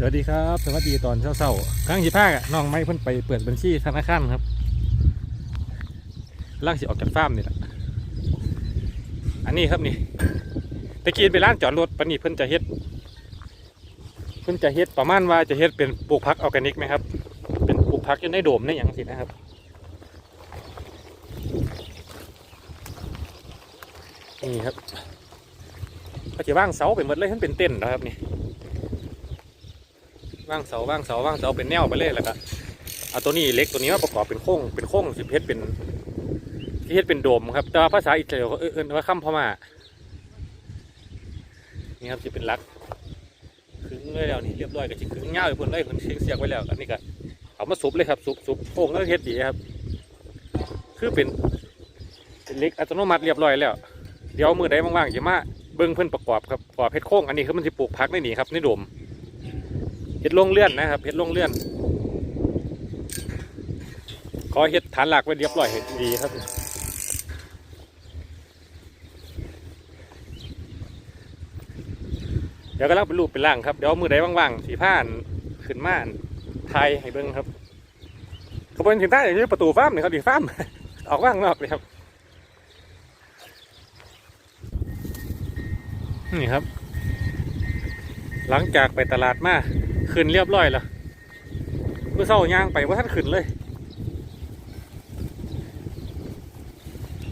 สวัสดีครับ สวัสดีตอนเช้าๆครั้งที่ภาคน้องไม่เพิ่นไปเปิดบัญชีธนาคารครับล่างสิออกจากฟาร์มนี่แหละอันนี้ครับนี่ตะกี้ไปร้านจอดรถปนีเพิ่นจะเฮ็ด เพิ่นจะเฮ็ดประมาณว่าจะเฮ็ดเป็นปลูกผักออร์แกนิกไหมครับ เป็นปลูกผักอยู่ในโดมในอย่างสินะครับ นี่ครับก็จะว่างเสาไปหมดเลยทั้งเป็นเต้นนะครับนี่ ว่างเสาว่างเสาว่างเสาเป็นแนวไปเลยแล้วก็เอาตัวนี้เล็กตัวนี้มาประกอบเป็นโค้งเป็นโค้งสิเพชรเป็นที่เฮ็ดเป็นโดมครับ แต่ว่าภาษาอิสราเอลเขาเอิ้นว่าคำพม่านี่ครับจะเป็นลักขึงเลยแล้วนี่เรียบร้อยก็จะขึงเงาอยู่บนเลยขึงเสียบไว้แล้วอันนี้ก็เอามาสุบเลยครับสุบสุบโค้งแล้วเฮ็ดดีครับ คือเป็นเป็นเล็กอัตโนมัติเรียบร้อยแล้ว เดี๋ยวมือใดว่างๆจะมาเบิ้งเพิ่อนประกอบครับประกอบเฮ็ดโค้งอันนี้คือมันสิปลูกพักในนี่ครับในโดม ห็ดลงเลื่อนนะครับเห็ดลงเลื่อน ขอเห็ดฐานหลักไว้เรียบร้อยเห็ดดีครับเดี๋ยวก็ลังเป็นรูปเป็นร่างครับ เดี๋ยวมือใดว่างๆสีผ้านขึ้นม่านไทยให้เบิ้งครับขบวนถึงใต้ที่ประตูฟ้ามนี่ครับดีฟ้ามออกว่างนอกเลยครับ นี่ครับ หลังจากไปตลาดมา ขึ้นเรียบร้อยแล้วเมื่อเช้าย่างไปว่าท่านขึ้นเลย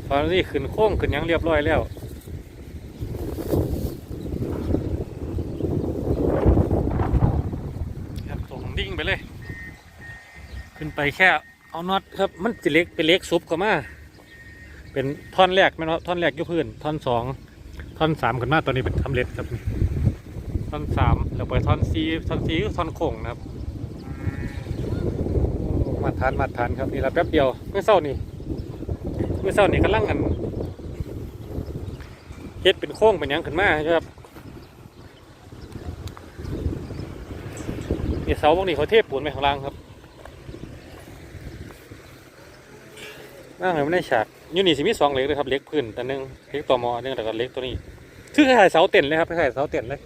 ตอนนี้ขึ้นโค้งขึ้นหยังเรียบร้อยแล้วครับส่งดิ่งไปเลย ขึ้นไปแค่เอาน็อตครับมันจะเล็กเป็นเล็กซุปเข้ามาเป็นท่อนแรกแม่นบ่ท่อนแรกอยกพื้นท่อนสองท่อนสามขึ้นมาตัวนี้เป็นทำเร็จครับนี่ ท่อนสามแล้วไปท่อนซีท่อนซีคือท่อนโค้งนะครับมาทานมาทานครับนี่ละแป๊บเดียวเมื่อเช้านี่เมื่อเช้านี่กำลังกันเฮ็ดเป็นโค้งเป็นยังขึ้นมาครับนี่เสาพวกนี้เขาเทปูนไปข้างล่างครับนั่งเลยไม่ได้ฉากยูนี่สิมีสองเล็กเลยครับเล็กพื้นแต่หนึงเล็กต่อมอนหนึงแล้วก็เล็กตัวนี้คือคล้ายเสาเต็นเลยครับคล้ายเสาเต็นเลย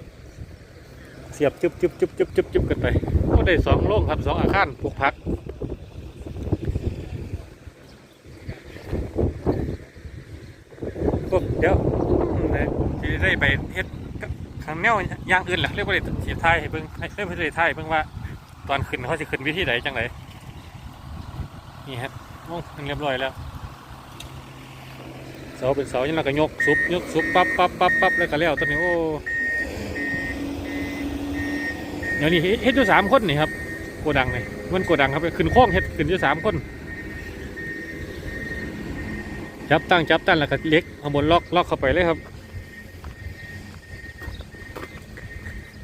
สียบจุบจุบจุบจุบจุบจุบกันไปก็ได้สองโล่งครับสองอาคารปลูกผักเดี๋ยวกเดี๋ยวสิได้ไปเฮ็ดกับข้างแนวย่างอื่นแหละเรียกว่าได้สีไทายให้เบิ่งให้เรียกว่าได้ไทายเบิ่งว่าตอนขึ้นเขาจะขึ้นวิธีไหนจังไรนี่ครับโอ้ขึ้นเรียบร้อยแล้วเสาเป็นเสาย่างนั้นก็ยกซุบยกซุบปั๊บปั๊บปั๊บปั๊บแล้วก็แล้วตัวนี้โอ้ เดี๋ยวนี้เฮ็ดอยู่สามคนนี่ครับโกดังเลยมันโกดังครับขึ้นโค้งเฮ็ดขึ้นอยู่สามคน จับตั้งจับตั้งแล้วก็เล็กข้างบนล็อกล็อกเข้าไปเลยครับ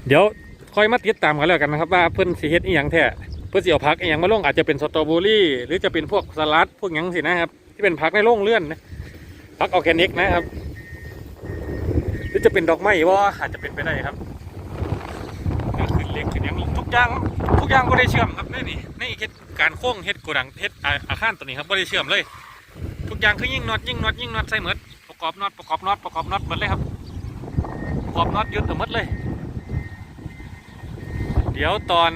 เดี๋ยวค่อยมาติดตามกันแล้วกันนะครับว่าเพิ่อนสิเฮ็ดอีหยังแท้เพิ่อนสิเอาผักอีหยังมาลงอาจจะเป็นสตรอเบอรี่ หรือจะเป็นพวกสลัดพวกหยังสินะครับ ที่เป็นผักในโรงเลื่อนนะผักออร์แกนิกนะครับ หรือจะเป็นดอกไม้ว่าอาจจะเป็นไปได้ครับ เล็กขึ้นยังทุกอย่างทุกอย่างก็ได้เชื่อมครับนี่นี่นี่เฮ็ดการโค้งเฮ็ดโกดังเฮ็ดอาคารตัวนี้ครับก็ได้เชื่อมเลย ทุกอย่างคือยิ่งน็อตยิ่งน็อตยิ่งน็อตใส่เหมือนประกอบน็อตประกอบน็อตประกอบน็อตหมดเลยครับประกอบน็อตยึดหมดเลย เดี๋ยวตอน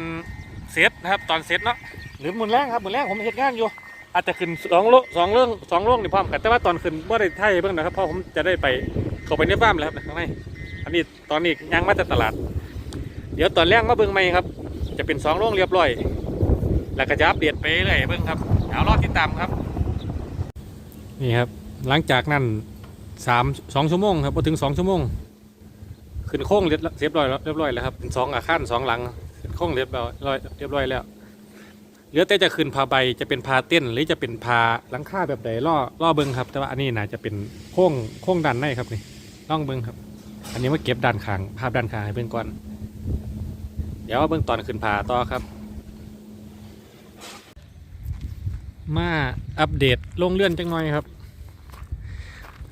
เสร็จนะครับตอนเสร็จเนาะหรือมือแรงครับมือแรงผมเฮ็ดงานอยู่อาจจะขึ้นสองโลสองเรื่องสองโลงนี่พร้อมกันแต่ว่าตอนขึ้นว่าได้ไทยเบิ่งนะครับเพราะผมจะได้ไปเข้าไปในฟาร์มแล้วครับข้างในอันนี้ตอนนี้ยังมาจากตลาด ดี๋ยวตอนแรกมาเบิ่งใหม่ครับ จะเป็นสองโรงเรียบร้อย แล้วก็จะอัปเดตไปเรื่อยเบิ่งครับเดี๋ยวรอติดตามครับ นี่ครับ หลังจากนั้นสามสองชั่วโมงครับพอถึงสองชั่วโมง ขึ้นโค้งเรียบเรียบร้อยเรียบร้อยแล้วครับเป็นสองอาคารสองหลังขึ้นโค้งเรียบร้อยเรียบร้อยแล้วเหลือแต่จะขึ้นพาใบจะเป็นพาเต้นหรือจะเป็นพาหลังคาแบบใดล่อล่อเบิ้งครับ แต่ว่าอันนี้น่าจะเป็นโค้งโค้งด้านในครับนี่ล่องเบิ้งครับ อันนี้มาเก็บด้านข้างภาพด้านข้างให้เบิ่งก่อน ดี๋ยวเบื้องตอนขึ้นผาต่อครับ มาอัปเดตลงเลื่อนจังหน่อยครับ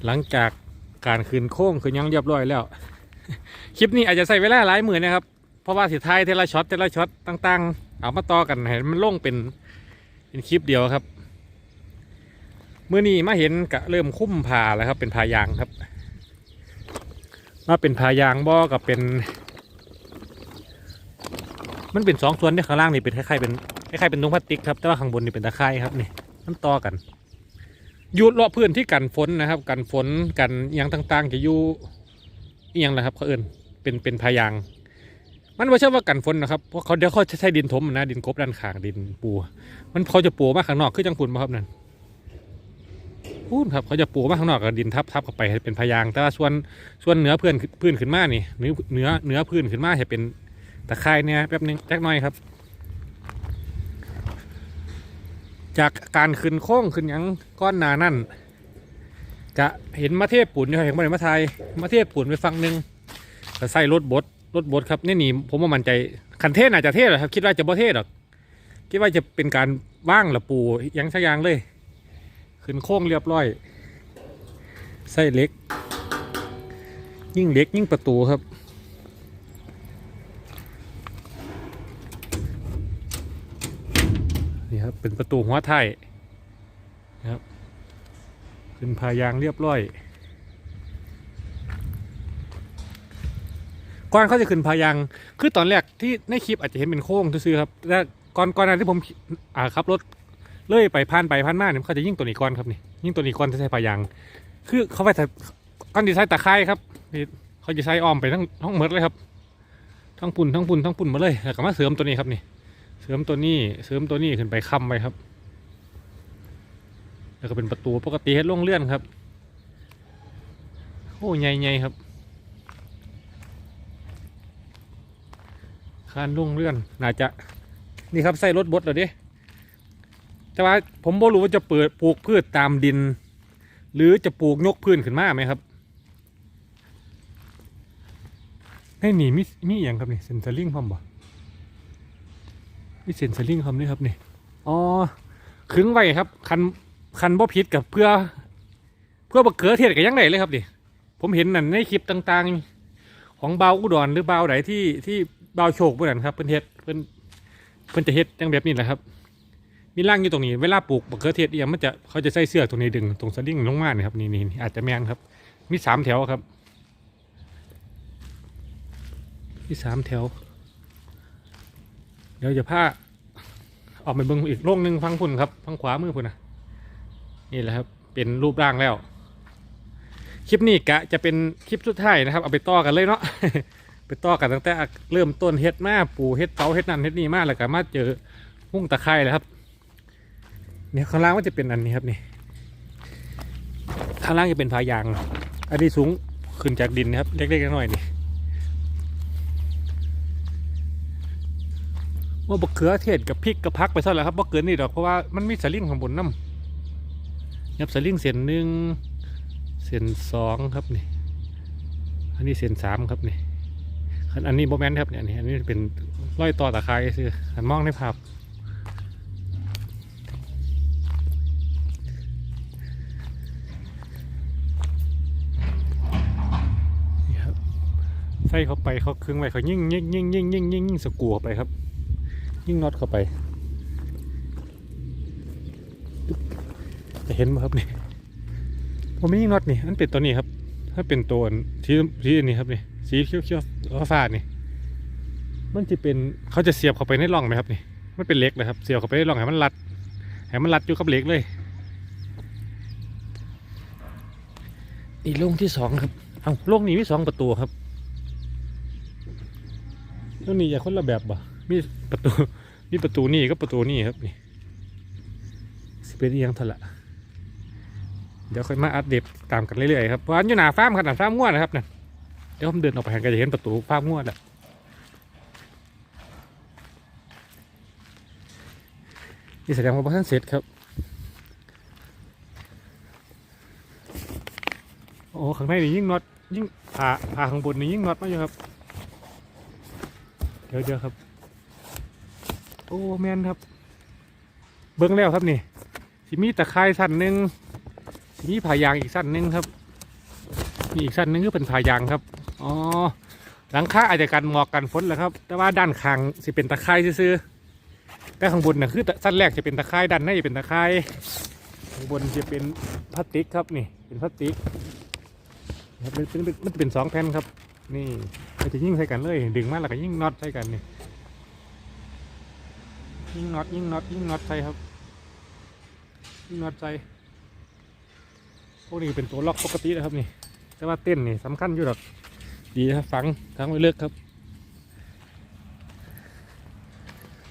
หลังจากการขึ้นโค้งคือยังเรียบร้อยแล้ว คลิปนี้อาจจะใส่เวลาหลายหมื่นนะครับ เพราะว่าสิท้ายเทละช็อตเทละช็อตต่างๆ เอามาต่อกันให้มันลงเป็นเป็นคลิปเดียวครับเมื่อนี้มาเห็นกะเริ่มคุ้มผาแล้วครับ เป็นผายางครับ มาเป็นผายางบ่อกับเป็น มันเป็นสองส่วนที่ข้างล่างนี่เป็นคล้ายๆเป็นคล้ายๆเป็นตุ้งพลาสติกครับแต่ว่าข้างบนนี่เป็นตะไคร้ครับนี่มันต่อกันยู่รอบพื้นที่กันฝนนะครับ กันฝนกันอย่างต่างๆ จะอยู่อย่างนะครับเขาเอินเป็นเป็นพายาง มันไม่ใช่ว่ากันฝนนะครับเพราะเขาเดี๋ยวเขาจะใช้ดินถมนะดินกบด้านข้างดินปู มันเขาจะปูมากข้างนอกคือจังฝุ่นมาครับนั่นพูดครับเขาจะปูมาข้างนอกกับดินทับทับเข้าไปให้เป็นพายาง แต่ว่าส่วนส่วนเหนือพื้นพื้นขึ้นมานี่เนื้อเนื้อเนื้อพื้นขึ้นมาให้เป็น ตะไคร่เนี่ยแป๊บนึงแจ็กหน้อยครับ จากการขึ้นโค้งขึ้นยังก้อนนานั่นจะเห็นมาเทศปุ่นอยู่เห็นมาเลยมาไทยมาเทศปุ่นไปฟังหนึ่งก็ใส่รถบดรถบดครับนี่นี่ผมว่ามันใจคันเทศอาจจะเทศหรอครับคิดว่าจะบ่เทศหรอกคิดว่าจะเป็นการว่างหรือปูยังสักอย่างเลย ขึ้นโค้งเรียบร้อยใส่เล็ก ยิ่งเล็กยิ่งประตูครับ นี่ครับ เป็นประตูหัวไทยนะครับ ขึ้นพายางเรียบร้อยก่อนเขาจะขึ้นพายาง คือตอนแรกที่ในคลิปอาจจะเห็นเป็นโค้งซื่อครับแต่ก่อนก่อนหนั้นที่ผมอ่าขับรถเลื่อยไปผ่านไปผ่านมาเนี่ยเขาจะยิ่งตัวนี้ก่อนครับนี่ยิ่งตัวนี้ก่อนจะใช้พายาง คือเขาไปแต่ก้อนดีไซน์ตะไคร้ครับนี่เขาจะใช้อ้อมไปทั้งทั้งหมดเลยครับทั้งปุ่นทั้งปุ่นทั้งปุ่นมาเลยแล้วก็มาเสริมตัวนี้ครับนี่ เสริมตัวนี้เสริมตัวนี้ขึ้นไปค้ำไปครับ แล้วก็เป็นประตูปกติเฮ็ดลงเลื่อนครับโอ้ใหญ่ๆครับคานล่งเลื่อนน่าจะนี่ครับใส่รถบดเหรอเดิแต่ว่าผมบ่รู้ว่าจะเปิดปลูกพืชตามดิน หรือจะปลูกยกพื้นขึ้นมาไหมครับให้หนีมีมีอย่างครับนี่เซนเซอร์ลิงพร้อมบ่ นี่เซนเซอร์ลิงครับนี่ครับนี่อ๋อขึงไว้ครับ คันคันบ่ผิดกับเพื่อ เพื่อบักเขือเทศกับยังไงเลยครับดิผมเห็นนั่นในคลิปต่างๆ ของเบาอุดรหรือเบาไหนที่ที่เบาโชคพวกนั้นครับเพิ่นเฮ็ดเพิ่นเพิ่นจะเฮ็ดอยังแบบนี้แหละครับมีร่างอยู่ตรงนี้เวลาปลูกบักเขือเทศเอียมันจะเขาจะใส่เสื้อตรงนี้ดึงตรงสลิงลงมาเนี่ยครับนี่นี่อาจจะแม่นครับมีสามแถวครับมีสามแถว เดี๋ยวจะพาออกไปเบิ่งอีกโล่งหนึ่งฟังพุ่นครับฟังขวามือพุ่นนะนี่แหละครับ เป็นรูปร่างแล้ว คลิปนี้กะจะเป็นคลิปสุดท้ายนะครับ เอาไปต่อกันเลยเนาะไปต่อกันตั้งแต่เริ่มต้นเฮ็ดมาปูเฮ็ดเตาเฮ็ดนั่นเฮ็ดนี่มาแล้วก็มาเจอหุ้งตะไคร้เลยครับ เนี่ยข้างล่างมันจะเป็นอันนี้ครับนี่ข้างล่างจะเป็นพายางอันนี้สูงขึ้นจากดินนะครับเล็กๆน้อยๆนี่ ว่าบกเขือเทศกับพริกกับพักไปเท่าไหร่ครับบ่เกินนี่ดอกเพราะว่ามันมีสลิงข้างบนน้ำยับสลิงเส้นหนึ่งเส้นสองครับนี่ อันนี้เส้นสามครับนี่อันนี้โบแมนครับเนี่ยอันนี้อันนี้เป็นร้อยต่อตะไคร้ซื้อหันมองในภาพนี่ครับใส่เข้าไปเขาครึ่งไว้เขายิ่งยิ่งยิ่งยิ่งยิ่งยิ่งยิ่งสกูเข้าไปครับ ยิ่งน็อตเข้าไป จะเห็นไหมครับนี่ผมไม่ยิ่งน็อตนี่อันเป็นตัวนี้ครับ ถ้าเป็นตัวที่ที่อันนี้ครับนี่สีเขียวเขียวๆฟ้าๆนี่ มันจะเป็นเขาจะเสียบเข้าไปในร่องไหมครับนี่มันเป็นเหล็กนะครับ เสียบเข้าไปในร่องให้มันรัดให้มันรัดอยู่กับเหล็กเลยนี่โล่งที่สองครับเอาโล่งนี้มีสองประตูครับโล่งนี้อย่าคนละแบบบ่ มีประตูมีประตูนี่ก็ประตูนี่ครับนี่สเป็นอียังท่าละเดี๋ยวค่อยมาอัปเดตตามกันเรื่อยๆครับเพราะอันอยู่หน้าฟ้ามครับหน้าฟ้ามงวดนะครับนะเดี๋ยวผมเดินออกไปก็จะเห็นประตูฟ้ามงวดแหละนี่แสดงว่าบ้านเสร็จครับโอ้ข้างในนี่ยิ่งน็อตยิ่งผ่าผ่าข้างบนนี่ยิ่งน็อตมากอยู่ครับเดี๋ยวเดี๋ยวครับ โอ้แมนครับ เบิ้งแล้วครับนี่สิมีตะไคร้สั้นหนึ่งสิมีผายางอีกสั้นหนึ่งครับมีอีกสั้นหนึ่งคือเป็นผายางครับอ๋อหลังคาอาจจะกันหมอกกันฝนแหละครับ แต่ว่าด้านข้างสิเป็นตะไคร้ซื่อแต่ข้างบนน่ะคือสั้นแรกจะเป็นตะไคร้ด้านในจะเป็นตะไคร้ข้างบนจะเป็นพลาสติกครับนี่เป็นพลาสติกครับมันเป็นมันจะเป็นสองแผ่นครับ นี่เราจะยิ่งใส่กันเลย ดึงมาแล้วก็ยิ่งน็อตใส่กันนี่ ยิ่งน็อตยิ่งน็อตยิ่งน็อตใส่ครับยิ่งน็อตใส่พวกนี้เป็นตัวล็อกปกตินะครับนี่ แต่ว่าเต้นนี่สำคัญอยู่หรอกดีครับฝังทั้งไว้เลือกครับ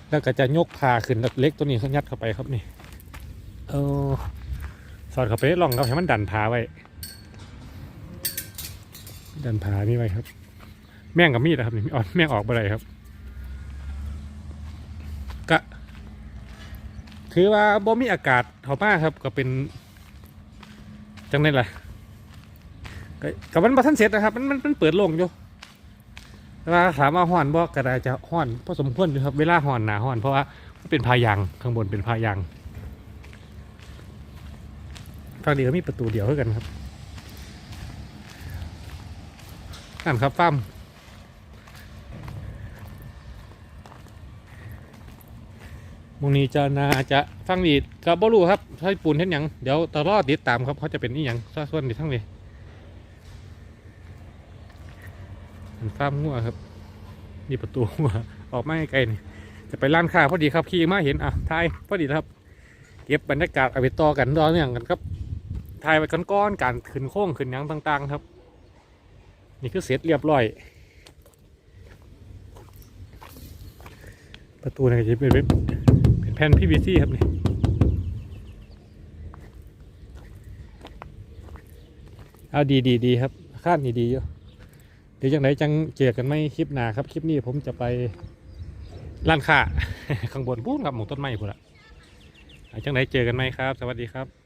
แล้วก็จะยกผ่าขึ้นแล้วเล็กตัวนี้เขายัดเข้าไปครับนี่เออสอดเข้าไปลองครับให้มันดันผาไว้ ดันผานี่ไว้ครับ แม่งกับมีดนะครับนี่อ่อกแม่งออกไปเลยครับกะ ถือว่าบ่มีอากาศเท่ามาครับ ก็เป็นจังไดล่ะก็กับมันมาทันเสร็จนะครับ มันมันมันเปิดโล่งอยู่แต่ว่าถามว่าห่อนบ่ก็ได้จะห่อนพอสมควรอยู่ครับ เวลาห่อนหนาห่อนเพราะว่ามันเป็นพายางข้างบนเป็นพายางฝั่งนี้ก็มีประตูเดียวเท่ากันครับนั่นครับฟ้าร์ม มงนี้จะนาจะฟังดีกับบรูครับถ้าปูนเห็นหยังเดี๋ยวตลอดติดตามครับเขาจะเป็นนี่ยังส่วนดีทั้งเลยมันฟ้ามงัวครับ นี่ประตูหัวออกมาไกลนี่จะไปร้านค้าพอดีครับขี่มาเห็นอะทายพอดีครับ เก็บบรรยากาศเอาไปต่อกันตอเนื่องกันครับทายไปก้อนๆการขึ้นโค้งขึ้นยังต่าง ๆ ครับ นี่คือเสร็จเรียบร้อย ประตูนี่จะเป็นเป็นเป็น แผ่น PVC ครับนี่เอาดีดีดีครับคาดดีดีอยู่เดี๋ยวจังไหนจังเจอกันไม่คลิปหน้าครับ คลิปนี้ผมจะไปร้านค้าข้างบนปุ้นครับหมองต้นไม้พุ่นละจังไหนเจอกันไหมครับ สวัสดีครับ